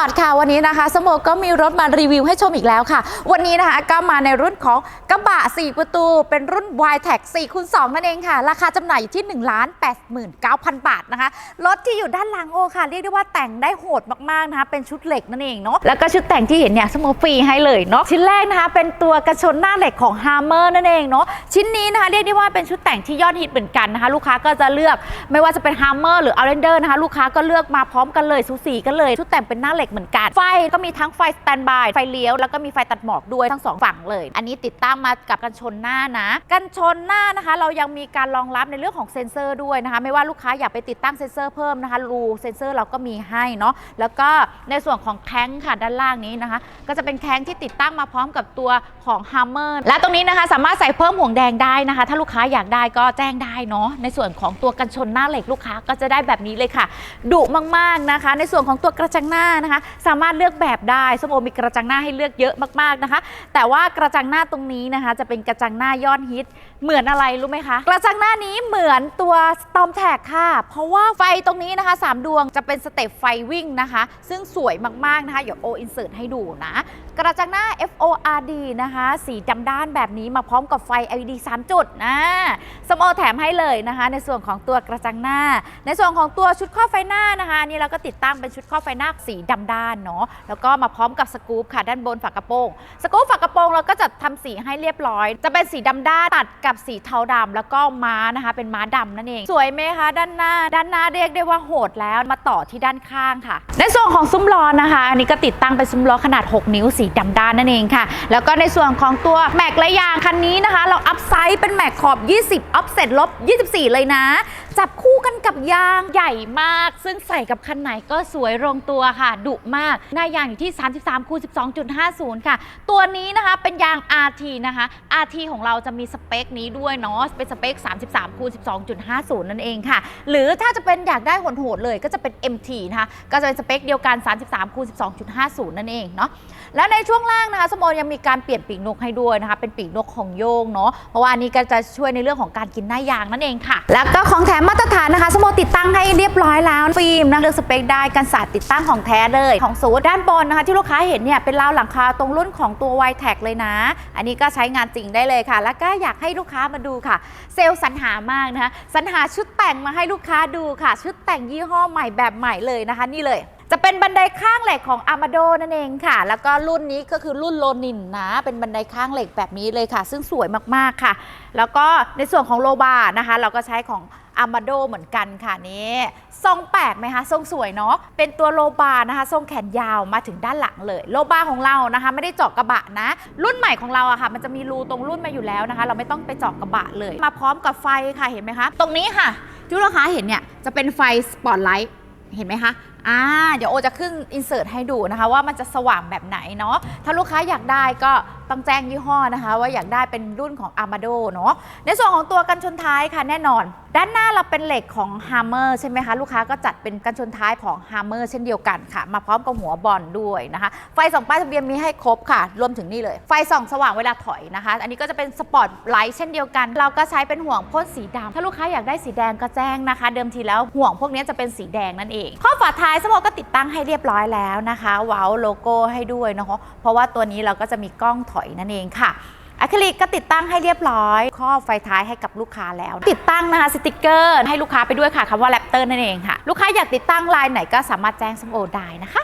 อร์ตค่ะวันนี้นะคะสโมก็มีรถมารีวิวให้ชมอีกแล้วค่ะ วันนี้นะคะก็มาในรุ่นของกระบะ 4 ประตู เป็นรุ่น y t e c 4คูณ2นั่นเองค่ะ ราคาจำหน่ายอยู่ที่ 1 8 9 0 0 0 บาทนะคะ รถที่อยู่ด้านหลังโอค่ะ เรียกได้ว่าแต่งได้โหดมากๆนะคะ เป็นชุดเหล็กนั่นเองเนาะแล้วก็ชุดแต่งที่เห็นเนี่ยสโมฟรีให้เลยเนาะชิ้นแรกนะคะ เป็นตัวกระชนหน้าเหล็กของ Hammer นั่นเองเนาะชิ้นนี้นะคะเรียกได้ว่าเป็นชุดแต่งที่ยอดฮิตเหมือนกันนะคะ ลูกค้าก็จะเลือกไม่ว่าจะเป็น Hammer หรือ Outlander นะคะลูกค้าก็เลือกมาพร้อมกันเลยสูสีกันเลยชุดแต่งเป็นหน้าเหล็กเหมือนกัน ไฟก็มีทั้งไฟสแตนบาย ไฟเลี้ยว แล้วก็มีไฟตัดหมอกด้วยทั้งสองฝั่งเลย อันนี้ติดตั้งมากับกันชนหน้านะ กันชนหน้านะคะ เรายังมีการรองรับในเรื่องของเซ็นเซอร์ด้วยนะคะ ไม่ว่าลูกค้าอยากไปติดตั้งเซ็นเซอร์เพิ่มนะคะ รูเซ็นเซอร์เราก็มีให้เนาะ แล้วก็ในส่วนของแข้งค่ะด้านล่างนี้นะคะ ก็จะเป็นแข้งที่ติดตั้งมาพร้อมกับตัวของ Hammer และตรงนี้นะคะสามารถใส่เพิ่มห่วงแดงได้นะคะ ถ้าลูกค้าอยากได้ก็แจ้งได้เนาะ ในส่วนของตัวกันชนหน้าเหล็กลูกค้าก็จะได้แบบนี้เลยค่ะ ดุมากๆนะคะ ในส่วนของตัวกระจังหน้านะคะสามารถเลือกแบบได้สมโอมีกระจังหน้าให้เลือกเยอะมากๆนะคะ แต่ว่ากระจังหน้าตรงนี้นะคะ จะเป็นกระจังหน้ายอดฮิต เหมือนอะไรรู้ไหมคะ กระจังหน้านี้เหมือนตัว Storm t a g ค่ะ เพราะว่าไฟตรงนี้นะคะ 3 ดวงจะเป็นสเต็ปไฟวิ่งนะคะ ซึ่งสวยมากๆนะคะเดี๋ยวโออินเสิร์ตให้ดูนะ กระจังหน้า FORD นะคะ สีดำด้านแบบนี้มาพร้อมกับไฟ LED 3 จุดนะสมโอแถมให้เลยนะคะ ในส่วนของตัวกระจังหน้า ในส่วนของตัวชุดครอไฟหน้านะคะ นี่เราก็ติดตั้งเป็นชุดครอไฟหน้าสีดำด้านเนาะแล้วก็มาพร้อมกับสกู๊ปค่ะด้านบนฝากระโปรง สกู๊ปฝากระโปรงเราก็จะทำสีให้เรียบร้อย จะเป็นสีดำด้านตัดกับสีเทาดำแล้วก็ม้านะคะ เป็นม้าดำนั่นเอง สวยไหมคะด้านหน้า ด้านหน้าเรียกได้ว่าโหดแล้วมาต่อที่ด้านข้างค่ะ ในส่วนของซุ้มล้อนะคะ อันนี้ก็ติดตั้งเป็นซุ้มล้อขนาด 6 นิ้วสีดำด้านนั่นเองค่ะ แล้วก็ในส่วนของตัวแม็กและยางคันนี้นะคะ เราอัพไซส์เป็นแม็กขอบ 20อัพเสร็จลบ 24 เลยนะ จับคู่กันกับยางใหญ่มาก ซึ่งใส่กับคันไหนก็สวยลงตัวค่ะ ดุมาก หน้ายางอยู่ที่ 33คูณ12.50 ค่ะ ตัวนี้นะคะเป็นยาง RT นะคะ RT ของเราจะมีสเปคนี้ด้วยเนาะเป็นสเปค 33คูณ12.50 นั่นเองค่ะ หรือถ้าจะเป็นอยากได้โหดๆเลยก็จะเป็น MT นะคะ ก็จะเป็นสเปคเดียวกัน 33คูณ12.50 นั่นเองเนาะแล้วในช่วงล่างนะคะสโมยังมีการเปลี่ยนปีกนกให้ด้วยนะคะเป็นปีกนกของโยงเนาะเพราะว่าอันนี้ก็จะช่วยในเรื่องของการกินหน้ายางนั่นเองค่ะ แล้วก็ของแถมมาตรฐานนะคะสโมติดตั้งให้เรียบร้อยแล้วฟิล์มนะเลือกสเปคได้กันศาสตร์ติดตั้งของแท้เลย ของสูตรด้านบนนะคะที่ลูกค้าเห็นเนี่ยเป็นราวหลังคาตรงรุ่นของตัว y t e c เลยนะ อันนี้ก็ใช้งานจริงได้เลยค่ะ แล้วก็อยากให้ลูกค้ามาดูค่ะ เซลล์สรรหามากนะคะสรรหาชุดแต่งมาให้ลูกค้าดูค่ะ ชุดแต่งยี่ห้อใหม่แบบใหม่เลยนะคะ นี่เลยจะเป็นบันไดข้างเหล็กของ Amado นั่นเองค่ะ แล้วก็รุ่นนี้ก็คือรุ่นโลนินนะ เป็นบันไดข้างเหล็กแบบนี้เลยค่ะ ซึ่งสวยมากๆค่ะ แล้วก็ในส่วนของโลบานะคะ เราก็ใช้ของ อามาโดเหมือนกันค่ะนี่ทรงแปลกไหมคะทรงสวยเนาะเป็นตัวโลบานะคะ ทรงแขนยาวมาถึงด้านหลังเลย โลบาของเรานะคะ ไม่ได้เจาะกระบะนะ รุ่นใหม่ของเราอะค่ะ มันจะมีรูตรงรุ่นมาอยู่แล้วนะคะ เราไม่ต้องไปเจาะกระบะเลย มาพร้อมกับไฟค่ะเห็นไหมคะ ตรงนี้ค่ะที่ลูกค้าเห็นเนี่ยจะเป็นไฟสปอตไลท์เห็นไหมคะ อ่าเดี๋ยวโอจะขึ้นอินเสิร์ตให้ดูนะคะ ว่ามันจะสว่างแบบไหนเนาะถ้าลูกค้าอยากได้ก็ต้องแจ้งยี่ห้อนะคะ ว่าอยากได้เป็นรุ่นของ Amado เนาะในส่วนของตัวกันชนท้ายค่ะแน่นอน ด้านหน้าเราเป็นเหล็กของ Hammer ใช่ไหมคะลูกค้าก็จัดเป็นกันชนท้ายของ Hammer เช่นเดียวกันค่ะ มาพร้อมกับหัวบอลด้วยนะคะไฟส่องป้ายทะเบียนมีให้ครบค่ะรวมถึงนี่เลย ไฟส่องสว่างเวลาถอยนะคะ อันนี้ก็จะเป็นสปอตไลท์เช่นเดียวกัน เราก็ใช้เป็นห่วงพ่นสีดำถ้าลูกค้าอยากได้สีแดงก็แจ้งนะคะ เดิมทีแล้วห่วงพวกนี้จะเป็นสีแดงนั่นเองข้อฝาท้ายายสมอก็ติดตั้งให้เรียบร้อยแล้วนะคะว้าวโลโก้ให้ด้วยนะคะเพราะว่าตัวนี้เราก็จะมีกล้องถอยนั่นเองค่ะอะคริลิกก็ติดตั้งให้เรียบร้อยข้อไฟท้ายให้กับลูกค้าแล้ว ติดตั้งนะคะสติกเกอร์ ให้ลูกค้าไปด้วยค่ะคำว่าแรปเตอร์นั่นเองค่ะ ลูกค้าอยากติดตั้งลายไหนก็สามารถแจ้งสมโอได้นะคะ